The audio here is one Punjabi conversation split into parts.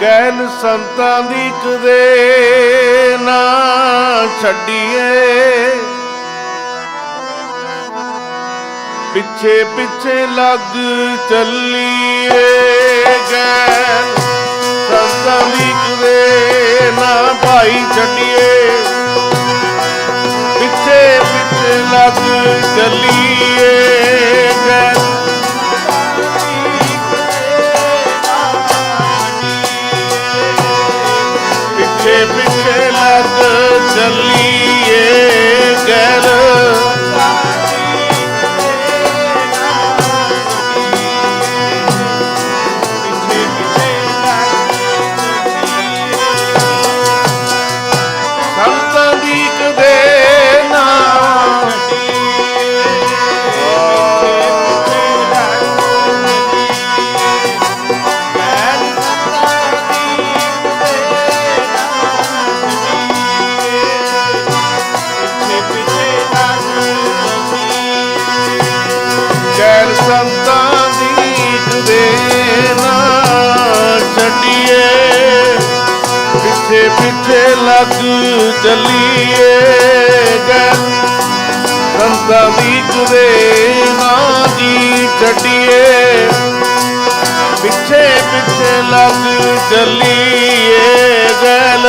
ਗੈਲ ਸੰਤਾਂ ਦੀ ਕਦੇ ਨਾ ਛੱਡੀਏ। ਪਿੱਛੇ ਪਿੱਛੇ ਲੱਗ ਚੱਲੀਏ ਗੈਲ ਸੰਤਾਂ ਦੀ ਕਦੇ ਨਾ ਭਾਈ ਛੱਡੀਏ। ਪਿੱਛੇ ਪਿੱਛੇ ਲੱਗ ਚੱਲੀਏ ਗੈਲ ਪਿੱਛੇ ਪਿੱਛੇ ਲੱਗ ਚੱਲੀਏ ਗੈਰ ਸੰਤਾਂ ਦੀ ਕਦੇ ਨਾ ਜੀ ਛੱਡੀਏ। ਪਿੱਛੇ ਪਿੱਛੇ ਲੱਗ ਚੱਲੀਏ ਗੈਲ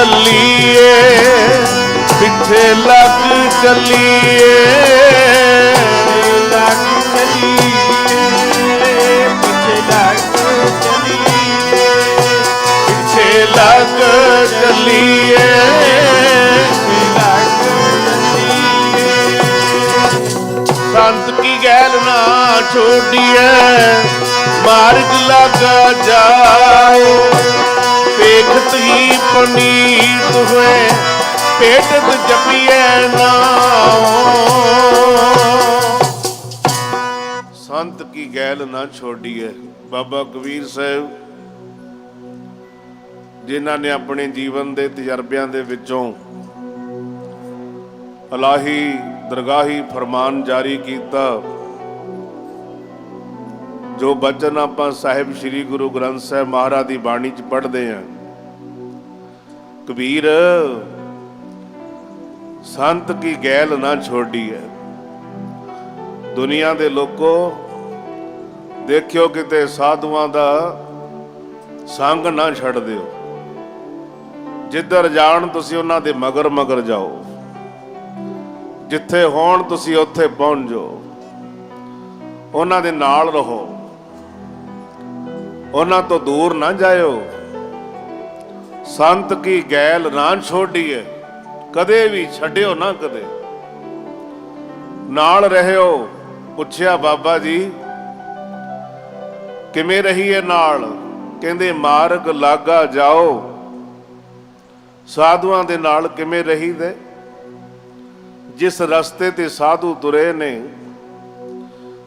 ਚੱਲੀਏ, ਪਿੱਛੇ ਲੱਗ ਚੱਲੀਏ, ਲੱਗ ਪਿੱਛੇ ਲੱਗ ਚੱਲੀਏ ਸੰਤ ਕੀ ਗੈਲ ਨਾ ਛੋਡੀਏ, ਮਾਰਗ ਲੱਗਾ ਜਾਓ ਵੇਖਤ ਹੀ ਪਨੀਤ ਹੋਏ ਪੇਟਤ ਜਪੀਏ ਨਾਮ ਸੰਤ ਕੀ ਗੈਲ ਨਾ ਛੋਡੀਏ ਬਾਬਾ ਕਬੀਰ ਸਾਹਿਬ, ਜਿਨ੍ਹਾਂ ਨੇ ਆਪਣੇ ਜੀਵਨ ਦੇ ਤਜਰਬਿਆਂ ਦੇ ਵਿੱਚੋਂ ਅਲਾਹੀ ਦਰਗਾਹੀ ਫਰਮਾਨ ਜਾਰੀ ਕੀਤਾ, ਜੋ ਬਚਨ ਆਪਾਂ ਸਾਹਿਬ ਸ੍ਰੀ ਗੁਰੂ ਗ੍ਰੰਥ ਸਾਹਿਬ ਮਹਾਰਾਜ ਦੀ ਬਾਣੀ ਚ ਪੜ੍ਹਦੇ ਆਂ। ਕਬੀਰ, ਸੰਤ ਕੀ ਗੈਲ ਨਾ ਛੋਡੀ ਹੈ ਦੁਨੀਆ ਦੇ ਲੋਕੋ, ਦੇਖਿਓ ਕਿਤੇ ਸਾਧੂਆਂ ਦਾ ਸੰਗ ਨਾ ਛੱਡ ਦਿਓ। ਜਿੱਧਰ ਜਾਣ ਤੁਸੀਂ ਉਹਨਾਂ ਦੇ ਮਗਰ ਮਗਰ ਜਾਓ। ਜਿੱਥੇ ਹੋਣ ਤੁਸੀਂ ਉੱਥੇ ਪਹੁੰਚ ਜਾਓ। ਉਹਨਾਂ ਦੇ ਨਾਲ ਰਹੋ। ਉਹਨਾਂ ਤੋਂ ਦੂਰ ਨਾ ਜਾਇਓ। ਸੰਤ ਕੀ ਗੈਲ ਨਾ ਛੋਡੀਏ, ਕਦੇ ਵੀ ਛੱਡਿਓ ਨਾ ਕਦੇ। ਨਾਲ ਰਹਿਓ, ਪੁੱਛਿਆ ਬਾਬਾ ਜੀ, ਕਿਵੇਂ ਰਹੀਏ ਨਾਲ? ਕਹਿੰਦੇ, ਮਾਰਗ ਲਾਗਾ ਜਾਓ। ਸਾਧੂਆਂ ਦੇ ਨਾਲ ਕਿਵੇਂ ਰਹੀਦੇ? ਜਿਸ ਰਸਤੇ ਤੇ ਸਾਧੂ ਤੁਰੇ ਨੇ,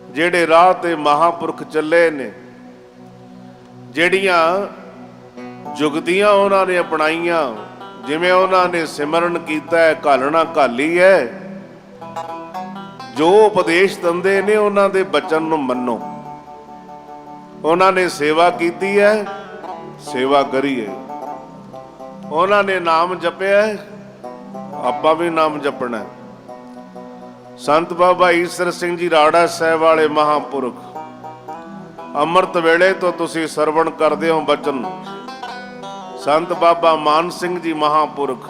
ਜਿਹੜੇ ਰਾਹ ਤੇ ਮਹਾਪੁਰਖ ਚੱਲੇ ਨੇ, ਜਿਹੜੀਆਂ ਜੁਗਤੀਆਂ ਉਹਨਾਂ ਨੇ ਅਪਣਾਈਆਂ ਜਿਵੇਂ ਉਹਨਾਂ ਨੇ ਸਿਮਰਨ ਕੀਤਾ ਹੈ ਘਾਲਣਾ ਘਾਲੀ ਹੈ। ਜੋ ਉਪਦੇਸ਼ ਦਿੰਦੇ ਨੇ ਉਹਨਾਂ ਦੇ ਬਚਨ ਨੂੰ ਮੰਨੋ। ਉਹਨਾਂ ਨੇ ਸੇਵਾ ਕੀਤੀ ਹੈ ਸੇਵਾ ਕਰੀਏ ਉਹਨਾਂ ਨੇ ਨਾਮ ਜਪਿਆ ਹੈ, ਆਪਾਂ ਵੀ ਨਾਮ ਜਪਣਾ ਸੰਤ ਬਾਬਾ ਈਸਰ ਸਿੰਘ ਜੀ ਰਾੜਾ ਸਾਹਿਬ ਵਾਲੇ ਮਹਾਪੁਰਖ ਅੰਮ੍ਰਿਤ ਵੇਲੇ ਤੋਂ ਤੁਸੀਂ ਸਰਵਣ ਕਰਦੇ ਹੋ ਬਚਨ ਸੰਤ ਬਾਬਾ ਮਾਨ ਸਿੰਘ ਜੀ ਮਹਾਪੁਰਖ,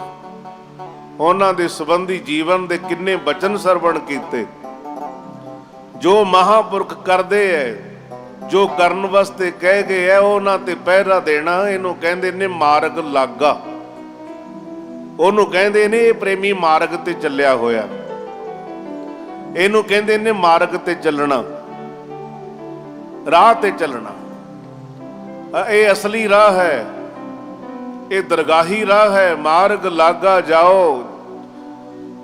ਉਹਨਾਂ ਦੇ ਸੰਬੰਧੀ ਜੀਵਨ ਦੇ ਕਿੰਨੇ ਬਚਨ ਸਰਵਣ ਕੀਤੇ। ਜੋ ਮਹਾਪੁਰਖ ਕਰਦੇ ਐ, ਜੋ ਕਰਨ ਵਾਸਤੇ ਕਹਿ ਗਏ ਐ ਉਹਨਾਂ ਤੇ ਪਹਿਰਾ ਦੇਣਾ, ਇਹਨੂੰ ਕਹਿੰਦੇ ਨੇ ਮਾਰਗ ਲਾਗਾ। ਉਹਨੂੰ ਕਹਿੰਦੇ ਨੇ ਇਹ ਪ੍ਰੇਮੀ ਮਾਰਗ ਤੇ ਚੱਲਿਆ ਹੋਇਆ। ਇਹਨੂੰ ਕਹਿੰਦੇ ਨੇ ਮਾਰਗ ਤੇ ਚੱਲਣਾ, ਰਾਹ ਤੇ ਚੱਲਣਾ। ਇਹ ਅਸਲੀ ਰਾਹ ਹੈ। ਇਹ ਦਰਗਾਹੀ ਰਾਹ ਹੈ, ਮਾਰਗ ਲਾਗਾ ਜਾਓ।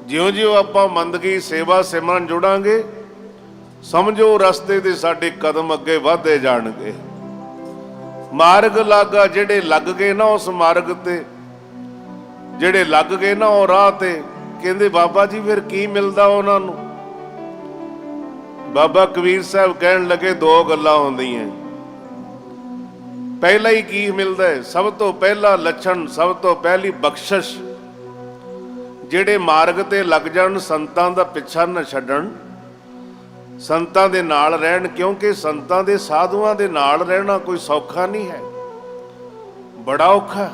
ਜਿਉਂ-ਜਿਉਂ ਆਪਾਂ ਮੰਦਗੀ ਸੇਵਾ ਸਿਮਰਨ ਜੁੜਾਂਗੇ, ਸਮਝੋ ਰਸਤੇ ਦੇ ਸਾਡੇ ਕਦਮ ਅੱਗੇ ਵਧਦੇ ਜਾਣਗੇ। ਮਾਰਗ ਲਾਗਾ ਜਿਹੜੇ ਲੱਗ ਗਏ ਨਾ ਉਸ ਮਾਰਗ ਤੇ, ਜਿਹੜੇ ਲੱਗ ਗਏ ਨਾ ਉਹ ਰਾਹ ਤੇ, ਕਹਿੰਦੇ ਬਾਬਾ ਜੀ ਫਿਰ ਕੀ ਮਿਲਦਾ ਉਹਨਾਂ ਨੂੰ? ਬਾਬਾ ਕਬੀਰ ਸਾਹਿਬ ਕਹਿਣ ਲੱਗੇ ਦੋ ਗੱਲਾਂ ਹੁੰਦੀਆਂ। ਪਹਿਲਾ ਹੀ ਕੀ ਮਿਲਦਾ ਹੈ? ਸਭ ਤੋਂ ਪਹਿਲਾ ਲੱਛਣ, ਸਭ ਤੋਂ ਪਹਿਲੀ ਬਖਸ਼ਿਸ਼ ਜਿਹੜੇ ਮਾਰਗ ਤੇ ਲੱਗ ਜਾਣ, ਸੰਤਾਂ ਦਾ ਪਿੱਛਾ ਨਾ ਛੱਡਣ। ਸੰਤਾਂ ਦੇ ਨਾਲ ਰਹਿਣ, ਕਿਉਂਕਿ ਸੰਤਾਂ ਦੇ ਸਾਧੂਆਂ ਦੇ ਨਾਲ ਰਹਿਣਾ ਕੋਈ ਸੌਖਾ ਨਹੀਂ ਹੈ। ਬੜਾ ਔਖਾ।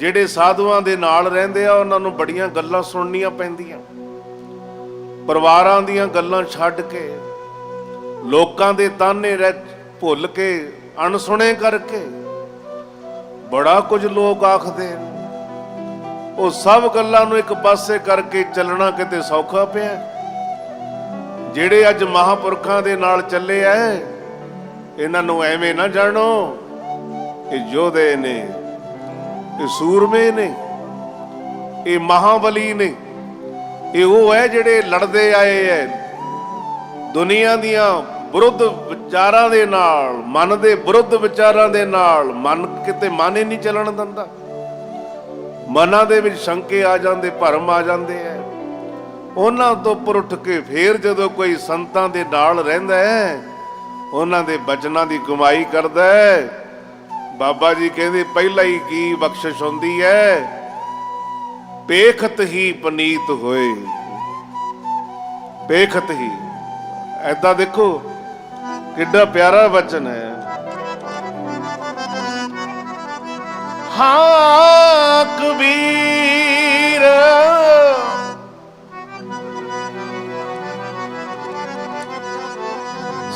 ਜਿਹੜੇ ਸਾਧੂਆਂ ਦੇ ਨਾਲ ਰਹਿੰਦੇ ਆ, ਉਹਨਾਂ ਨੂੰ ਬੜੀਆਂ ਗੱਲਾਂ ਸੁਣਨੀਆਂ ਪੈਂਦੀਆਂ। ਪਰਿਵਾਰਾਂ ਦੀਆਂ ਗੱਲਾਂ ਛੱਡ ਕੇ, ਲੋਕਾਂ ਦੇ ਤਾਨੇ ਰਹਿ ਭੁੱਲ ਕੇ ਅਣਸੁਣੇ ਕਰਕੇ ਬੜਾ ਕੁਝ ਲੋਕ ਆਖਦੇ ਨੇ ਉਹ ਸਭ ਗੱਲਾਂ ਨੂੰ ਇੱਕ ਪਾਸੇ ਕਰਕੇ ਚੱਲਣਾ ਕਿਤੇ ਸੌਖਾ ਪਿਆ ਜਿਹੜੇ ਅੱਜ ਮਹਾਪੁਰਖਾਂ ਦੇ ਨਾਲ ਚੱਲੇ ਐ, ਇਹਨਾਂ ਨੂੰ ਐਵੇਂ ਨਾ ਜਾਣੋ ਇਹ ਯੋਧੇ ਨੇ, ਇਹ ਸੂਰਮੇ ਨੇ, ਇਹ ਮਹਾਬਲੀ ਨੇ, ਇਹ ਉਹ ਹੈ ਜਿਹੜੇ ਲੜਦੇ ਆਏ ਐ। ਦੁਨੀਆ ਦੀਆਂ ਵਿਰੁੱਧ ਵਿਚਾਰਾਂ ਦੇ ਨਾਲ, ਮਨ ਦੇ ਵਿਰੁੱਧ ਵਿਚਾਰਾਂ ਦੇ ਨਾਲ, ਮਨ ਕਿਤੇ ਮਨ ਹੀ ਨਹੀਂ ਚੱਲਣ ਦਿੰਦਾ। ਮਨਾਂ ਦੇ ਵਿੱਚ ਸ਼ੰਕੇ ਆ ਜਾਂਦੇ, ਭਰਮ ਆ ਜਾਂਦੇ ਐ। ਉਹਨਾਂ ਤੋਂ ਉੱਪਰ ਉੱਠ ਕੇ ਫੇਰ ਜਦੋਂ ਕੋਈ ਸੰਤਾਂ ਦੇ ਨਾਲ ਰਹਿੰਦਾ ਹੈ ਉਹਨਾਂ ਦੇ ਬਚਨਾਂ ਦੀ ਕਮਾਈ ਕਰਦਾ ਹੈ ਬਾਬਾ ਜੀ ਕਹਿੰਦੇ, ਪਹਿਲਾਂ ਹੀ ਕੀ ਬਖਸ਼ਿਸ਼ ਹੁੰਦੀ ਹੈ ਪੇਖਤ ਹੀ ਪਨੀਤ ਹੋਏ। ਪੇਖਤ ਹੀ। ਐਦਾਂ ਦੇਖੋ ਕਿੱਡਾ ਪਿਆਰਾ ਵਚਨ ਹੈ। ਹਾਂ ਕਬੀਰ।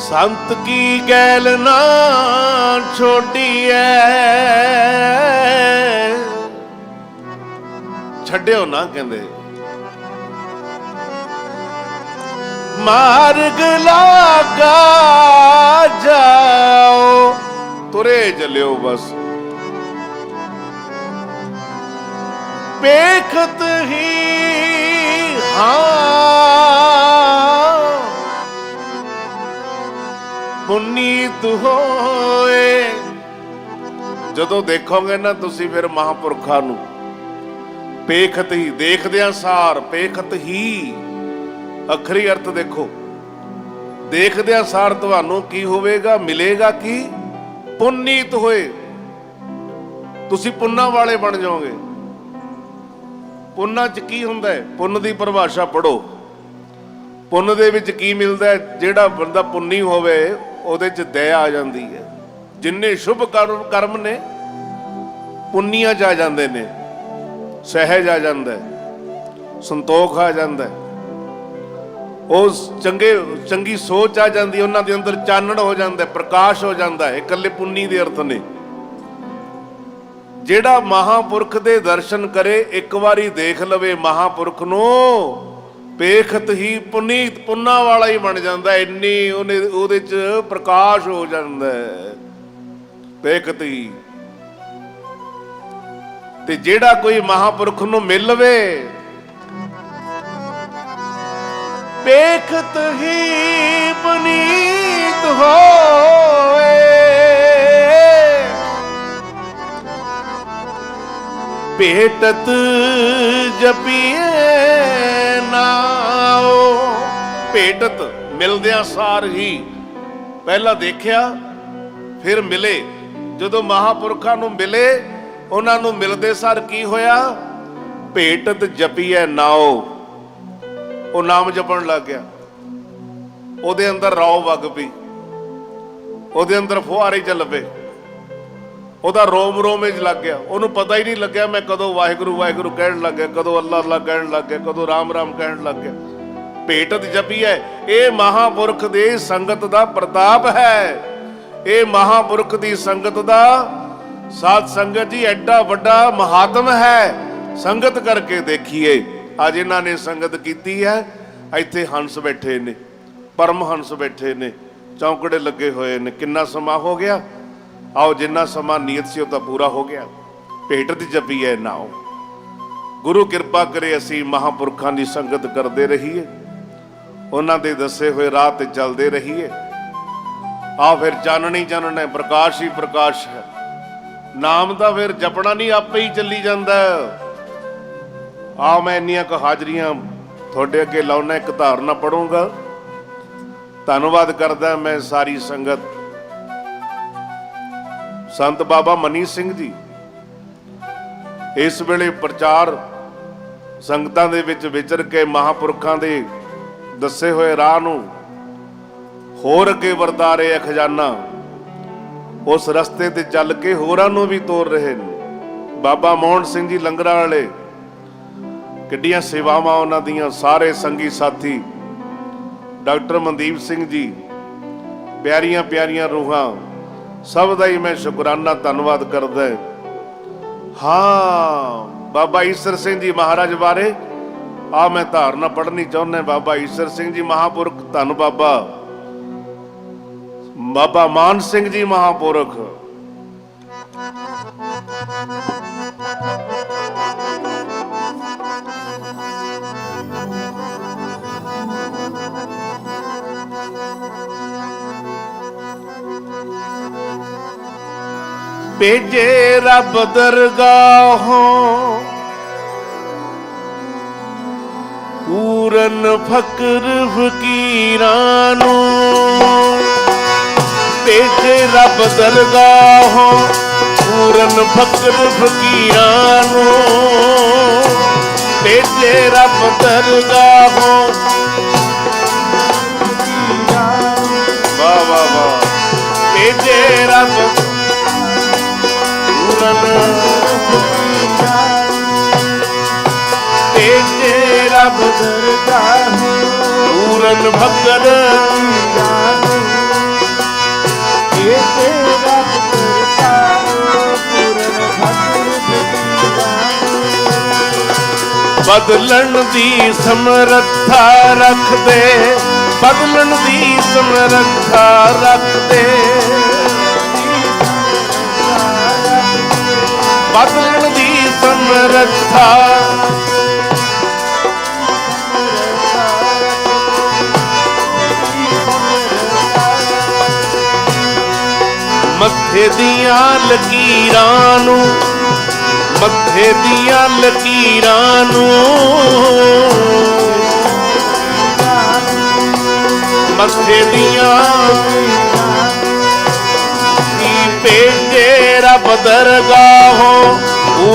ਸੰਤ ਕੀ ਗੈਲ ਨਾ ਛੋਡੀਐ। ਛੱਡਿਓ ਨਾ ਕਹਿੰਦੇ। ਮਾਰਗ ਲਾਗਾ ਜਾਓ। ਤੁਰੇ ਜਲਿਓ ਬਸ। ਪੇਖਤ ਹੀ ਹਾਂ। ਪੁਨੀਤ ਹੋਏ। ਜਦੋਂ ਦੇਖੋਗੇ ਨਾ ਤੁਸੀਂ ਫਿਰ ਮਹਾਪੁਰਖਾਂ ਨੂੰ ਪੇਖਤ ਹੀ ਦੇਖਦਿਆਂ ਸਾਰ ਪੇਖਤ ਹੀ। ਅਖਰੀ ਅਰਥ ਦੇਖੋ। ਦੇਖਦਿਆਂ ਸਾਰ ਤੁਹਾਨੂੰ ਕੀ ਹੋਵੇਗਾ, ਮਿਲੇਗਾ ਕੀ? ਪੁਨੀਤ ਹੋਏ। ਤੁਸੀਂ ਪੁੰਨਾਂ ਵਾਲੇ ਬਣ ਜਾਓਗੇ। ਪੁੰਨਾਂ 'ਚ ਕੀ ਹੁੰਦਾ ਹੈ? ਪੁੰਨ ਦੀ ਪਰਿਭਾਸ਼ਾ ਪੜੋ ਪੁੰਨ ਦੇ ਵਿੱਚ ਕੀ ਮਿਲਦਾ ਹੈ? ਜਿਹੜਾ ਬੰਦਾ ਪੁੰਨੀ ਹੋਵੇ, ਉਹਦੇ 'ਚ ਦਇਆ ਆ ਜਾਂਦੀ ਹੈ। ਜਿੰਨੇ ਸ਼ੁਭ ਕਰਮ ਕਰਮ ਨੇ, ਪੁੰਨੀਆਂ 'ਚ ਆ ਜਾਂਦੇ ਨੇ। ਸਹਿਜ ਆ ਜਾਂਦਾ ਹੈ। ਸੰਤੋਖ ਆ ਜਾਂਦਾ ਹੈ। ਉਹ ਚੰਗੇ, ਚੰਗੀ ਸੋਚ ਆ ਜਾਂਦੀ, ਉਹਨਾਂ ਦੇ ਅੰਦਰ ਚਾਨਣ ਹੋ ਜਾਂਦਾ, ਪ੍ਰਕਾਸ਼ ਹੋ ਜਾਂਦਾ ਹੈ, ਇਕੱਲੇ ਪੁੰਨੀ ਦੇ ਅਰਥ ਨੇ। ਜਿਹੜਾ ਮਹਾਪੁਰਖ ਦੇ ਦਰਸ਼ਨ ਕਰੇ, ਇੱਕ ਵਾਰੀ ਦੇਖ ਲਵੇ ਮਹਾਪੁਰਖ ਨੂੰ ਪੇਖਤ ਹੀ ਪੁਨੀਤ ਪੁੰਨਾ ਵਾਲਾ ਹੀ ਬਣ ਜਾਂਦਾ, ਇੰਨੀ ਉਹਨੇ, ਉਹਦੇ ਚ ਪ੍ਰਕਾਸ਼ ਹੋ ਜਾਂਦਾ ਪੇਖਤ ਹੀ। ਤੇ ਜਿਹੜਾ ਕੋਈ ਮਹਾਪੁਰਖ ਨੂੰ ਮਿਲ ਲਵੇ ਪੇਖਤ ਹੀ ਪੁਨੀਤ ਹੋਏ ਭੇਟਤ ਜਪੀਏ ਨਾਓ ਭੇਟਤ ਮਿਲਦਿਆਂ ਸਾਰ ਹੀ ਪਹਿਲਾਂ ਦੇਖਿਆ, ਫਿਰ ਮਿਲੇ। ਜਦੋਂ ਮਹਾਪੁਰਖਾਂ ਨੂੰ ਮਿਲੇ, ਉਹਨਾਂ ਨੂੰ ਮਿਲਦੇ ਸਾਰ ਕੀ ਹੋਇਆ? ਭੇਟਤ ਜਪੀਏ ਨਾਓ ਉਹ ਨਾਮ ਜਪਣ ਲੱਗ ਗਿਆ। ਉਹਦੇ ਅੰਦਰ ਰੌ ਵਗ ਪਈ। ਉਹਦੇ ਅੰਦਰ ਫੁਹਾਰੇ ਚੱਲ ਪਏ ਉਹਦਾ ਰੋਮ ਰੋਮੇ ਵਿੱਚ ਲੱਗ ਗਿਆ। ਉਹਨੂੰ ਪਤਾ ਹੀ ਨਹੀਂ ਲੱਗਿਆ ਮੈਂ ਕਦੋਂ ਵਾਹਿਗੁਰੂ ਵਾਹਿਗੁਰੂ ਕਹਿਣ ਲੱਗ ਗਿਆ, ਕਦੋਂ ਅੱਲਾ ਅੱਲਾ ਕਹਿਣ ਲੱਗ ਗਿਆ, ਕਦੋਂ ਰਾਮ ਰਾਮ ਕਹਿਣ ਲੱਗ ਗਿਆ। ਭੇਟ ਜਪੀ ਹੈ, ਇਹ ਮਹਾਪੁਰਖ ਦੇ ਸੰਗਤ ਦਾ ਪ੍ਰਤਾਪ ਹੈ। ਇਹ ਮਹਾਪੁਰਖ ਦੀ ਸੰਗਤ ਦਾ ਸਾਧ ਸੰਗਤ ਜੀ ਐਡਾ ਵੱਡਾ ਮਹਾਤਮ ਹੈ। ਸੰਗਤ ਕਰਕੇ ਦੇਖੀਏ। ਅੱਜ ਇਹਨਾਂ ਨੇ ਸੰਗਤ ਕੀਤੀ ਹੈ, ਇੱਥੇ ਹੰਸ ਬੈਠੇ ਨੇ, ਪਰਮ ਹੰਸ ਬੈਠੇ ਨੇ, ਚੌਂਕੜੇ ਲੱਗੇ ਹੋਏ ਨੇ। ਕਿੰਨਾ ਸਮਾਂ ਹੋ ਗਿਆ? ਆਓ, ਜਿੰਨਾ ਸਮਾਂ ਨੀਅਤ ਸੀ ਉਹ ਤਾਂ ਪੂਰਾ ਹੋ ਗਿਆ। ਭੇਟ ਦੀ ਜਪੀ ਹੈ ਨਾਓ ਗੁਰੂ ਕਿਰਪਾ ਕਰੇ ਅਸੀਂ ਮਹਾਪੁਰਖਾਂ ਦੀ ਸੰਗਤ ਕਰਦੇ ਰਹੀਏ। ਉਹਨਾਂ ਦੇ ਦੱਸੇ ਹੋਏ ਰਾਹ ਤੇ ਚੱਲਦੇ ਰਹੀਏ। ਆ ਫਿਰ ਚਾਨਣੀ ਚਾਨਣਾ, ਪ੍ਰਕਾਸ਼ ਹੀ ਪ੍ਰਕਾਸ਼ ਹੈ। ਨਾਮ ਦਾ ਫਿਰ ਜਪਣਾ ਨਹੀਂ, ਆਪੇ ਹੀ ਚੱਲੀ ਜਾਂਦਾ। ਆ ਮੈਂ ਇੰਨੀਆਂ ਕੁ ਹਾਜ਼ਰੀਆਂ ਤੁਹਾਡੇ ਅੱਗੇ ਲਾਉਣਾ, ਇੱਕ ਧਾਰਨਾ ਪੜੂੰਗਾ ਧੰਨਵਾਦ ਕਰਦਾ ਮੈਂ ਸਾਰੀ ਸੰਗਤ। ਸੰਤ ਬਾਬਾ ਮਨੀ ਸਿੰਘ ਜੀ, ਇਸ ਵੇਲੇ ਪ੍ਰਚਾਰ ਸੰਗਤਾਂ ਦੇ ਵਿੱਚ ਵਿਚਰ ਕੇ ਮਹਾਪੁਰਖਾਂ ਦੇ ਦੱਸੇ ਹੋਏ ਰਾਹ ਨੂੰ ਹੋਰ ਅੱਗੇ ਵਰਤਾ ਰਹੇ ਆ ਖਜ਼ਾਨਾ, ਉਸ ਰਸਤੇ ਤੇ ਚੱਲ ਕੇ ਹੋਰਾਂ ਨੂੰ ਵੀ ਤੋਰ ਰਹੇ ਨੇ। ਬਾਬਾ ਮੋਹਨ ਸਿੰਘ ਜੀ ਲੰਗਰਾਂ ਵਾਲੇ ਕਿੱਡੀਆਂ ਸੇਵਾਵਾਂ ਉਹਨਾਂ ਦੀਆਂ, ਸਾਰੇ ਸੰਗੀ ਸਾਥੀ। ਡਾਕਟਰ ਮਨਦੀਪ ਸਿੰਘ ਜੀ, ਪਿਆਰੀਆਂ ਪਿਆਰੀਆਂ ਰੂਹਾਂ, ਸਭ ਦਾ ਹੀ ਮੈਂ ਸ਼ੁਕਰਾਨਾ, ਧੰਨਵਾਦ ਕਰਦਾ ਹਾਂ। ਬਾਬਾ ਈਸਰ ਸਿੰਘ ਜੀ ਮਹਾਰਾਜ ਬਾਰੇ ਆ ਮੈਂ ਧਾਰਨਾ ਪੜ੍ਹਨੀ ਚਾਹੁੰਦਾ ਬਾਬਾ ਈਸਰ ਸਿੰਘ ਜੀ ਮਹਾਪੁਰਖ, ਧੰਨ ਬਾਬਾ। ਬਾਬਾ ਮਾਨ ਸਿੰਘ ਜੀ ਮਹਾਪੁਰਖ। ਭੇਜੇ ਰੱਬ ਦਰਗਾਹੋਂ। ਪੂਰਨ ਫਕਰ ਫਕੀਰਾਂ ਨੂੰ ਭੇਜੇ ਰੱਬ ਦਰਗਾਹੋਂ। ਪੂਰਨ ਫਕਰ ਫਕੀਰਾਂ ਨੂੰ ਭੇਜੇ ਰੱਬ ਦਰਗਾਹੋਂ। ਪੂਰਨ ਭੇਜੇ ਰੱਬ ਦਰਗਾਹੋਂ ਪੂਰਨ ਫਕਰ ਬਦਲਣ ਦੀ ਸਮਰੱਥਾ ਰੱਖਦੇ ਬਦਲਣ ਦੀ ਸਮਰੱਥਾ ਰੱਖਦੇ। ਬਦਲਣ ਦੀ ਸਮਰੱਥਾ ਮੱਥੇ ਦੀਆਂ ਲਕੀਰਾਂ ਨੂੰ, ਮੱਥੇ ਦੀਆਂ ਲਕੀਰਾਂ ਨੂੰ। ਮੱਥੇ ਦੀਆਂ ਕੀ ਭੇਜੇ ਰੱਬ ਦਰਗਾਹੋਂ